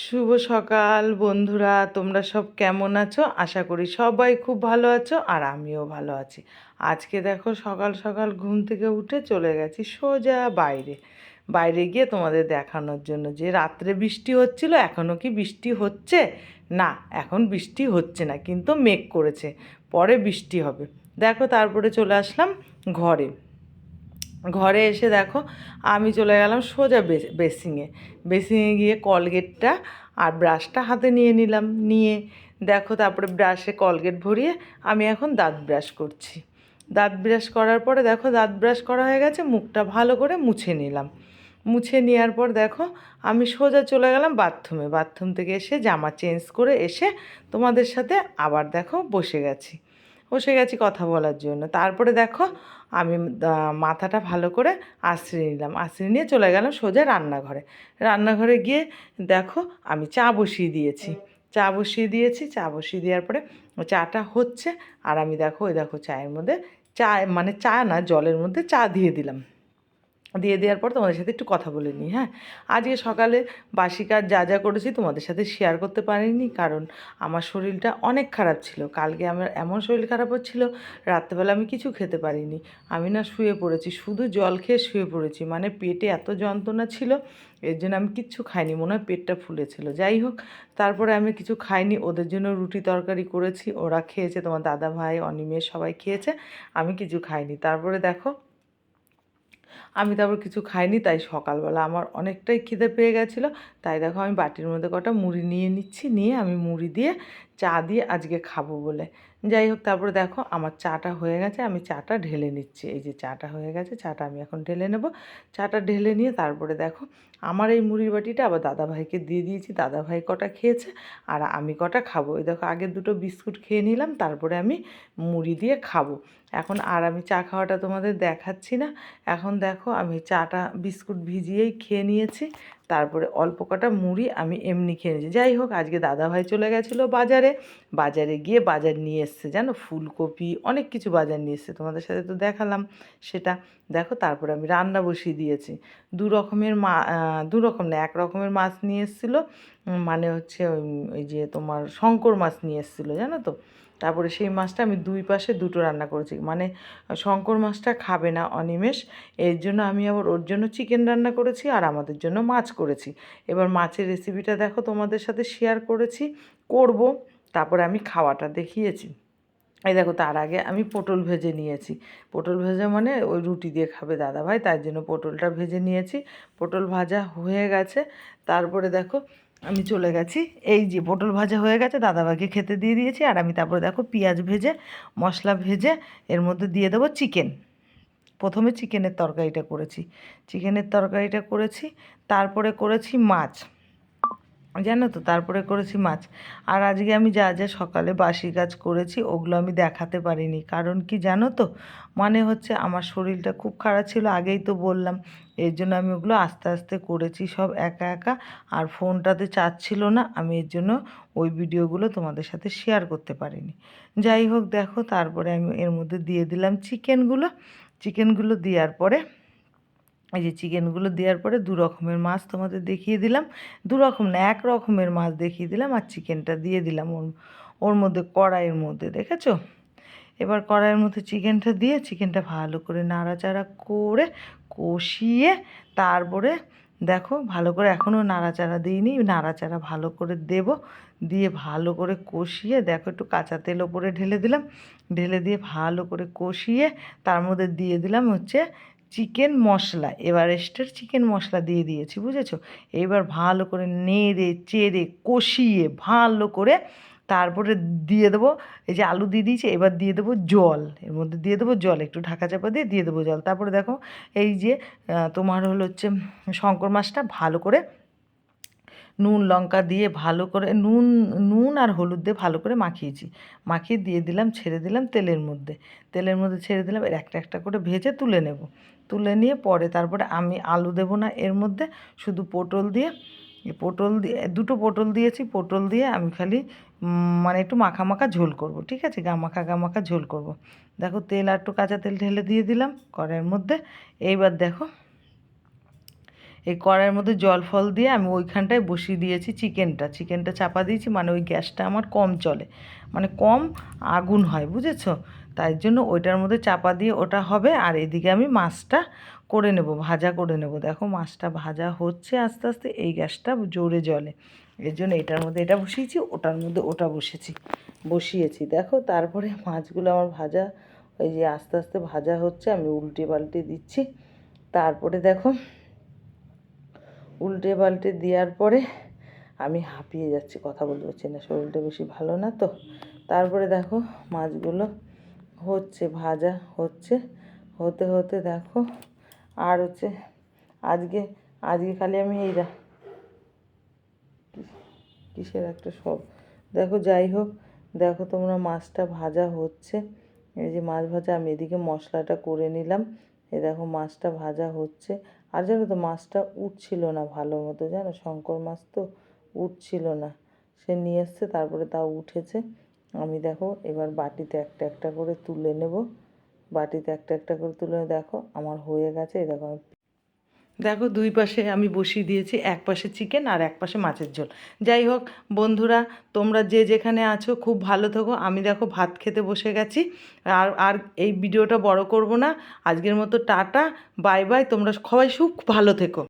শুভ সকাল বন্ধুরা, তোমরা সব কেমন আছো? আশা করি সবাই খুব ভালো আছো আর আমিও ভালো আছি। আজকে দেখো সকাল সকাল ঘুম থেকে উঠে চলে গেছি সোজা বাইরে। বাইরে গিয়ে তোমাদের দেখানোর জন্য যে রাত্রে বৃষ্টি হচ্ছিল এখনও কি বৃষ্টি হচ্ছে? না, এখন বৃষ্টি হচ্ছে না, কিন্তু মেঘ করেছে, পরে বৃষ্টি হবে। দেখো তারপরে চলে আসলাম ঘরে। ঘরে এসে দেখো আমি চলে গেলাম সোজা বেসিংয়ে। বেসিংয়ে গিয়ে কলগেটটা আর ব্রাশটা হাতে নিয়ে নিলাম, নিয়ে দেখো তারপরে ব্রাশে কলগেট ভরিয়ে আমি এখন দাঁত ব্রাশ করছি। দাঁত ব্রাশ করার পরে দেখো দাঁত ব্রাশ করা হয়ে গেছে, মুখটা ভালো করে মুছে নিলাম। মুছে নেওয়ার পর দেখো আমি সোজা চলে গেলাম বাথরুমে। বাথরুম থেকে এসে জামা চেঞ্জ করে এসে তোমাদের সাথে আবার দেখো বসে গেছি। বসে গেছি কথা বলার জন্য। তারপরে দেখো আমি মাথাটা ভালো করে আশ্রিয়ে নিলাম। আশ্রিয়ে নিয়ে চলে গেলাম সোজা রান্নাঘরে। রান্নাঘরে গিয়ে দেখো আমি চা বসিয়ে দিয়েছি। চা বসিয়ে দিয়েছি। চা বসিয়ে দেওয়ার পরে চাটা হচ্ছে আর আমি দেখো, ওই দেখো চায়ের মধ্যে চা মানে চা না, জলের মধ্যে চা দিয়ে দিলাম। দিয়ে দেওয়ার পর তোমাদের সাথে একটু কথা বলে নিই হ্যাঁ? আজকে সকালে বাসি কাজ যা যা করেছি তোমাদের সাথে শেয়ার করতে পারিনি কারণ আমার শরীরটা অনেক খারাপ ছিল। কালকে আমার এমন শরীর খারাপ হচ্ছিল, রাত্রেবেলা আমি কিছু খেতে পারিনি। আমি না শুয়ে পড়েছি, শুধু জল খেয়ে শুয়ে পড়েছি। মানে পেটে এত যন্ত্রণা ছিল, এর জন্য আমি কিচ্ছু খাইনি, মনে হয় পেটটা ফুলেছিল। যাই হোক, তারপরে আমি কিছু খাইনি, ওদের জন্য রুটি তরকারি করেছি। ওরা খেয়েছে, তোমার দাদা ভাই, অনিমেষ সবাই খেয়েছে, আমি কিছু খাইনি। তারপরে দেখো আমি তারপর কিছু খাইনি, তাই সকালবেলা আমার অনেকটাই খিদে পেয়ে গেছিল। তাই দেখো আমি বাটির মধ্যে কটা মুড়ি নিয়ে নিচ্ছি, নিয়ে আমি মুড়ি দিয়ে চা দিয়ে আজকে খাব বলে। যাই হোক, তারপরে দেখো আমার চাটা হয়ে গেছে, আমি চাটা ঢেলে নিচ্ছি। এই যে চাটা হয়ে গেছে, চাটা আমি এখন ঢেলে নেব। চাটা ঢেলে নিয়ে তারপরে দেখো আমার এই মুড়ির বাটিটা আবার দাদাভাইকে দিয়ে দিয়েছি। দাদাভাই কটা খেয়েছে আর আমি কটা খাব। এই দেখো আগে দুটো বিস্কুট খেয়ে নিলাম, তারপরে আমি মুড়ি দিয়ে খাব। এখন আর আমি চা খাওয়াটা তোমাদের দেখাচ্ছি না। এখন দেখো আমি চাটা, বিস্কুট ভিজিয়েই খেয়ে নিয়েছি। তারপরে অল্প কটা মুড়ি আমি এমনি খেয়ে নিয়েছি। যাই হোক, আজকে দাদাভাই চলে গেছিল বাজারে। বাজারে গিয়ে বাজার নিয়ে এসছে, জানো? ফুলকপি, অনেক কিছু বাজার নিয়ে এসছে। তোমাদের সাথে তো দেখালাম সেটা। দেখো, তারপরে আমি রান্না বসিয়ে দিয়েছি। দু রকমের মা দু রকম না, এক রকমের মাছ নিয়ে এসেছিল। মানে হচ্ছে ওই ওই যে তোমার শঙ্কর মাছ নিয়ে এসেছিল, জানো তো? তারপরে সেই মাছটা আমি দুই পাশে দুটো রান্না করেছি। মানে শঙ্কর মাছটা খাবে না অনিমেষ, এর জন্য আমি আবার ওর জন্য চিকেন রান্না করেছি আর আমাদের জন্য মাছ করেছি। এবার মাছের রেসিপিটা দেখো, তোমাদের সাথে শেয়ার করেছি, করব, তারপরে আমি খাওয়াটা দেখিয়েছি। এই দেখো, তার আগে আমি পটল ভেজে নিয়েছি। পটল ভেজে মানে ওই রুটি দিয়ে খাবে দাদাভাই তার জন্য পটলটা ভেজে নিয়েছি। পটল ভাজা হয়ে গেছে, তারপরে দেখো আমি চলে গেছি। এই যে পটল ভাজা হয়ে গেছে, দাদাভাইকে খেতে দিয়ে দিয়েছি, আর আমি তারপরে দেখো পেঁয়াজ ভেজে, মশলা ভেজে, এর মধ্যে দিয়ে দেবো চিকেন। প্রথমে চিকেনের তরকারিটা করেছি। চিকেনের তরকারিটা করেছি, তারপরে করেছি মাছ। জানো তো, তারপরে করেছি মাছ। আর আজকে আমি যা যা সকালে বাসি কাজ করেছি, ওগুলো আমি দেখাতে পারিনি। কারণ কি জানো তো মানে হচ্ছে আমার শরীরটা খুব খারাপ ছিল, আগেই তো বললাম। এর জন্য আমি ওগুলো আস্তে আস্তে করেছি সব একা একা। আর ফোনটাতে চার্জ ছিল না, আমি এর জন্য ওই ভিডিওগুলো তোমাদের সাথে শেয়ার করতে পারিনি। যাই হোক, দেখো, তারপরে আমি এর মধ্যে দিয়ে দিলাম চিকেনগুলো চিকেনগুলো দেওয়ার পরে এই যে চিকেনগুলো দেওয়ার পরে দু রকমের মাছ তোমাদের দেখিয়ে দিলাম। দু রকম না, এক রকমের মাছ দেখিয়ে দিলাম আর চিকেনটা দিয়ে দিলাম ওর ওর মধ্যে কড়াইয়ের মধ্যে, দেখেছ? এবার কড়াইয়ের মধ্যে চিকেনটা দিয়ে চিকেনটা ভালো করে নাড়াচাড়া করে কষিয়ে তারপরে দেখো ভালো করে এখনও নাড়াচাড়া দিইনি, নাড়াচাড়া ভালো করে দেব। দিয়ে ভালো করে কষিয়ে দেখো একটু কাঁচা তেল ওপরে ঢেলে দিলাম। ঢেলে দিয়ে ভালো করে কষিয়ে তার মধ্যে দিয়ে দিলাম হচ্ছে চিকেন মশলা, এভারেস্টের চিকেন মশলা দিয়ে দিয়েছি, বুঝেছ? এবার ভালো করে নেড়ে, চেড়ে, কষিয়ে ভালো করে তারপরে দিয়ে দেবো, এই যে আলু দিয়ে দিয়েছি, এবার দিয়ে দেবো জল, এর মধ্যে দিয়ে দেবো জল, একটু ঢাকা চাপা দিয়ে দিয়ে দেবো জল। তারপরে দেখো, এই যে তোমার হলো হচ্ছে শঙ্কর মাছটা ভালো করে নুন, লঙ্কা দিয়ে ভালো করে নুন নুন আর হলুদ দিয়ে ভালো করে মাখিয়েছি। মাখিয়ে দিয়ে দিলাম, ছেড়ে দিলাম তেলের মধ্যে। তেলের মধ্যে ছেড়ে দিলাম একটা একটা করে ভেজে তুলে নেব। তুলে নিয়ে পরে তারপরে আমি আলু দেবো না, এর মধ্যে শুধু পটল দিয়ে পটল দিয়ে, দুটো পটল দিয়েছি, পটল দিয়ে আমি খালি মানে একটু মাখা মাখা ঝোল করব, ঠিক আছে? গা মাখা গা মাখা ঝোল করব। দেখো তেল আর একটু কাঁচা তেল ঢেলে দিয়ে দিলাম, কড়াইয়ের মধ্যে। এইবার দেখো এই কড়াইয়ের মধ্যে জল ফল দিয়ে আমি ওইখানটায় বসিয়ে দিয়েছি চিকেনটা। চিকেনটা চাপা দিয়েছি মানে ওই গ্যাসটা আমার কম চলে। মানে কম আগুন হয়, বুঝেছ? তাই জন্য ওইটার মধ্যে চাপা দিয়ে ওটা হবে, আর এদিকে আমি মাছটা করে নেব, ভাজা করে নেব। দেখো মাছটা ভাজা হচ্ছে আস্তে আস্তে, এই গ্যাসটা জোরে জলে। এর জন্য এটার মধ্যে এটা বসিয়েছি, ওটার মধ্যে ওটা বসেছি। বসিয়েছি, দেখো তারপরে মাছগুলো আমার ভাজা ওই যে আস্তে আস্তে ভাজা হচ্ছে, আমি উল্টে পাল্টে দিচ্ছি। তারপরে দেখো উল্টে পাল্টে দেওয়ার পরে আমি হাঁপিয়ে যাচ্ছি, কথা বলতে পারছি না। শরীরটা বেশি ভালো না তো। তারপরে দেখো মাছগুলো হচ্ছে, ভাজা হচ্ছে। হতে হতে দেখো আর হচ্ছে আজকে আজকে খালি আমি এই রা- কিসের একটা সব? দেখো যাই হোক, দেখো তোমরা মাছটা ভাজা হচ্ছে। এই যে মাছ ভাজা, আমি এদিকে মশলাটা করে নিলাম। এই দেখো মাছটা ভাজা হচ্ছে। আর জানো তো, মাছটা উঠছিল না ভালো মতো, জানো? শঙ্কর মাছ তো উঠছিল না। সে নিয়ে এসছে, তারপরে তাও উঠেছে। আমি দেখো, এবার বাটিতে একটা একটা করে তুলে নেব। বাটিতে একটা একটা করে তুলে, দেখো, আমার হয়ে গেছে। দেখো, আমি দেখো দুই পাশে আমি বসিয়ে দিয়েছি, এক পাশে চিকেন আর এক পাশে মাছের ঝোল। যাই হোক, বন্ধুরা, তোমরা যে যেখানে আছো, খুব ভালো থেকো। আমি দেখো ভাত খেতে বসে গেছি। আর আর এই ভিডিওটা বড় করব না। আজকের মতো টাটা, বাই বাই, তোমরা সবাই সুখ, ভালো থেকো।